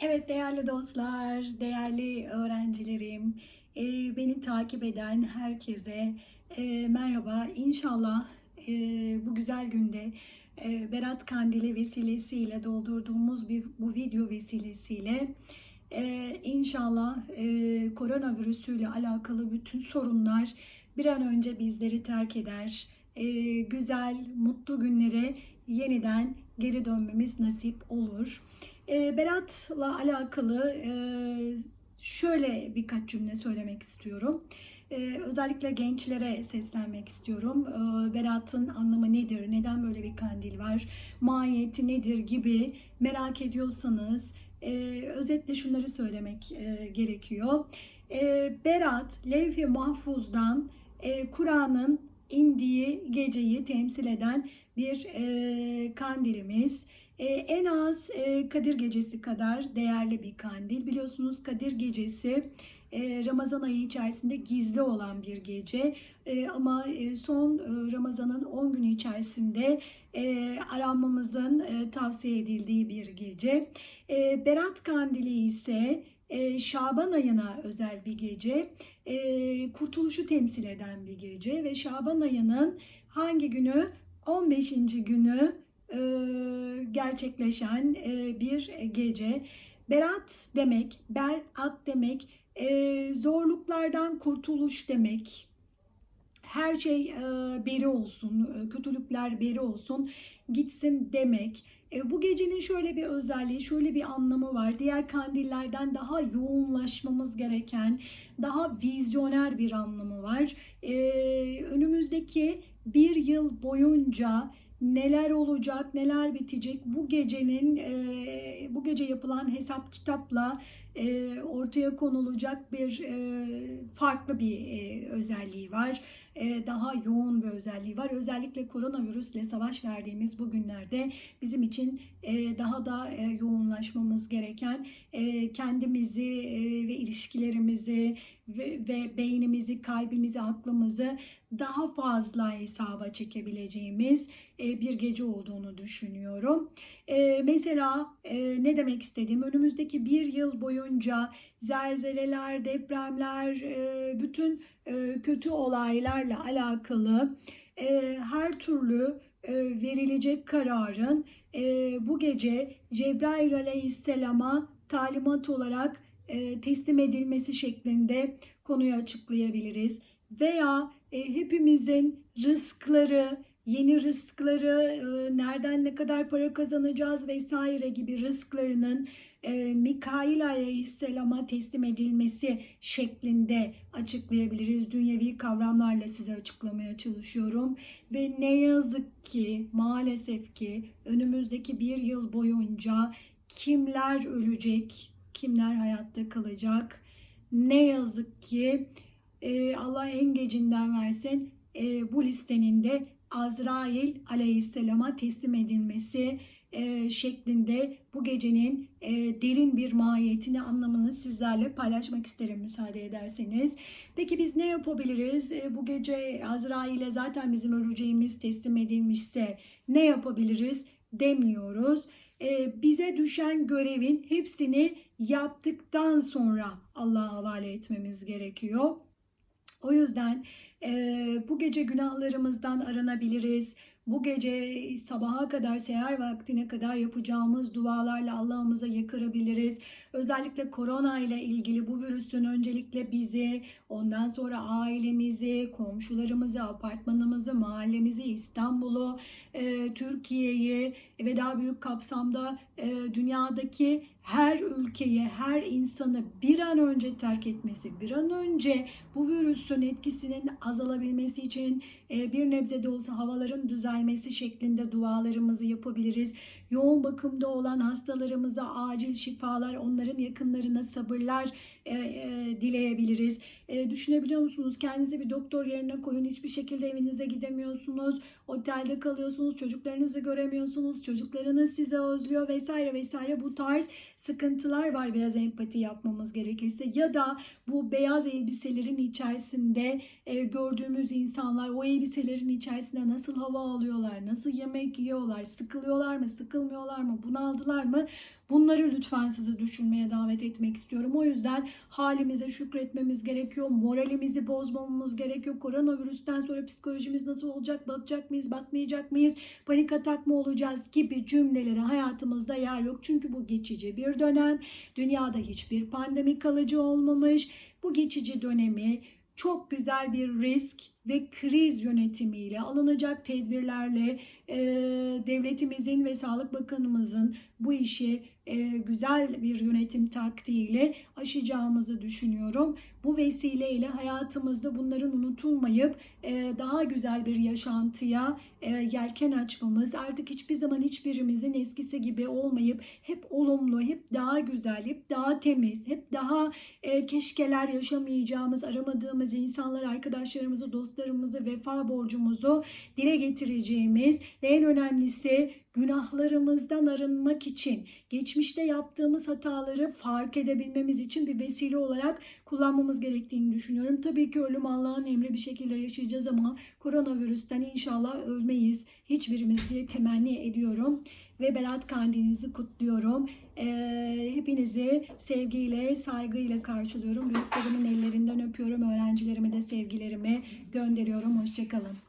Evet değerli dostlar, değerli öğrencilerim, e, beni takip eden herkese e, merhaba. İnşallah e, bu güzel günde e, Berat Kandili vesilesiyle doldurduğumuz bir, bu video vesilesiyle e, inşallah e, koronavirüsüyle alakalı bütün sorunlar bir an önce bizleri terk eder. E, güzel, mutlu günlere yeniden geri dönmemiz nasip olur. E, Berat'la alakalı e, şöyle birkaç cümle söylemek istiyorum. E, özellikle gençlere seslenmek istiyorum. E, Berat'ın anlamı nedir? Neden böyle bir kandil var? Mahiyeti nedir gibi merak ediyorsanız e, özetle şunları söylemek e, gerekiyor. Berat, Levh-i Mahfuz'dan Kur'an'ın indiği geceyi temsil eden bir e, kandilimiz. E, en az e, Kadir Gecesi kadar değerli bir kandil. Biliyorsunuz Kadir Gecesi e, Ramazan ayı içerisinde gizli olan bir gece. E, ama e, son e, Ramazan'ın 10 günü içerisinde e, aranmamızın e, tavsiye edildiği bir gece. E, Berat Kandili ise e, Şaban ayına özel bir gece. E, kurtuluşu temsil eden bir gece ve Şaban ayının hangi günü? 15. günü gerçekleşen e, bir gece. Berat demek, berat demek, e, zorluklardan kurtuluş demek. Her şey e, beri olsun, e, kötülükler beri olsun, gitsin demek. E, bu gecenin şöyle bir özelliği, şöyle bir anlamı var. Diğer kandillerden daha yoğunlaşmamız gereken, daha vizyoner bir anlamı var. E, önümüzdeki bir yıl boyunca neler olacak, neler bitecek? Bu gecenin e, gece yapılan hesap kitapla e, ortaya konulacak bir e, farklı bir e, özelliği var. Daha yoğun bir özelliği var. Özellikle koronavirüsle savaş verdiğimiz bu günlerde bizim için daha da yoğunlaşmamız gereken kendimizi ve ilişkilerimizi ve, beynimizi, kalbimizi, aklımızı daha fazla hesaba çekebileceğimiz bir gece olduğunu düşünüyorum. Mesela ne demek istediğim önümüzdeki bir yıl boyunca zelzeleler, depremler, e, bütün e, kötü olaylarla alakalı e, her türlü verilecek kararın bu gece Cebrail Aleyhisselam'a talimat olarak teslim edilmesi şeklinde konuyu açıklayabiliriz. Veya hepimizin rızkları, yeni rızkları, e, nereden ne kadar para kazanacağız vesaire gibi rızklarının e, Mikail Aleyhisselam'a teslim edilmesi şeklinde açıklayabiliriz. Dünyevi kavramlarla size açıklamaya çalışıyorum. Ve ne yazık ki maalesef ki önümüzdeki bir yıl boyunca kimler ölecek, kimler hayatta kalacak? Ne yazık ki e, Allah en gecinden versin bu listenin de Azrail aleyhisselama teslim edilmesi e, şeklinde bu gecenin e, derin bir mahiyetini anlamını sizlerle paylaşmak isterim müsaade ederseniz. Peki biz ne yapabiliriz? E, bu gece Azrail'e zaten bizim öleceğimiz teslim edilmişse ne yapabiliriz demiyoruz. E, bize düşen görevin hepsini yaptıktan sonra Allah'a havale etmemiz gerekiyor. O yüzden e, bu gece günahlarımızdan aranabiliriz. Bu gece sabaha kadar, seher vaktine kadar yapacağımız dualarla Allah'ımıza yakarabiliriz. Özellikle korona ile ilgili bu virüsün öncelikle bizi, ondan sonra ailemizi, komşularımızı, apartmanımızı, mahallemizi, İstanbul'u, e, Türkiye'yi ve daha büyük kapsamda e, dünyadaki her ülkeyi, her insanı bir an önce terk etmesi, bir an önce bu virüsün etkisinin azalabilmesi için e, bir nebze de olsa havaların düzelmesi şeklinde dualarımızı yapabiliriz. Yoğun bakımda olan hastalarımıza acil şifalar, onların yakınlarına sabırlar e, e, dileyebiliriz. E, düşünebiliyor musunuz? Kendinizi bir doktor yerine koyun. Hiçbir şekilde evinize gidemiyorsunuz. Otelde kalıyorsunuz. Çocuklarınızı göremiyorsunuz. Çocuklarınız size özlüyor vesaire vesaire. Bu tarz sıkıntılar var biraz empati yapmamız gerekirse ya da bu beyaz elbiselerin içerisinde e, gördüğümüz insanlar o elbiselerin içerisinde nasıl hava alıyor alıyorlar? Nasıl yemek yiyorlar? Sıkılıyorlar mı? Sıkılmıyorlar mı? Bunaldılar mı? Bunları lütfen sizi düşünmeye davet etmek istiyorum. O yüzden halimize şükretmemiz gerekiyor. Moralimizi bozmamamız gerekiyor. Koronavirüsten sonra psikolojimiz nasıl olacak? Batacak mıyız? Batmayacak mıyız? Panik atak mı olacağız? Gibi cümlelere hayatımızda yer yok. Çünkü bu geçici bir dönem. Dünyada hiçbir pandemi kalıcı olmamış. Bu geçici dönemi çok güzel bir risk ve kriz yönetimiyle alınacak tedbirlerle e, devletimizin ve Sağlık Bakanımızın bu işi e, güzel bir yönetim taktiğiyle aşacağımızı düşünüyorum. Bu vesileyle hayatımızda bunların unutulmayıp e, daha güzel bir yaşantıya e, yelken açmamız artık hiçbir zaman hiçbirimizin eskisi gibi olmayıp hep olumlu, hep daha güzel, hep daha temiz, hep daha e, keşkeler yaşamayacağımız, aramadığımız insanlar, arkadaşlarımızı, dostlarımızı, vefa borcumuzu dile getireceğimiz ve en önemlisi günahlarımızdan arınmak için geçmişte yaptığımız hataları fark edebilmemiz için bir vesile olarak kullanmamız gerektiğini düşünüyorum. Tabii ki ölüm Allah'ın emri bir şekilde yaşayacağız ama koronavirüsten inşallah ölmeyiz hiçbirimiz diye temenni ediyorum. Ve Berat Kandilinizi kutluyorum. Ee, hepinizi sevgiyle, saygıyla karşılıyorum. Büyüklerimin ellerinden öpüyorum. Öğrencilerime de sevgilerimi gönderiyorum. Hoşçakalın.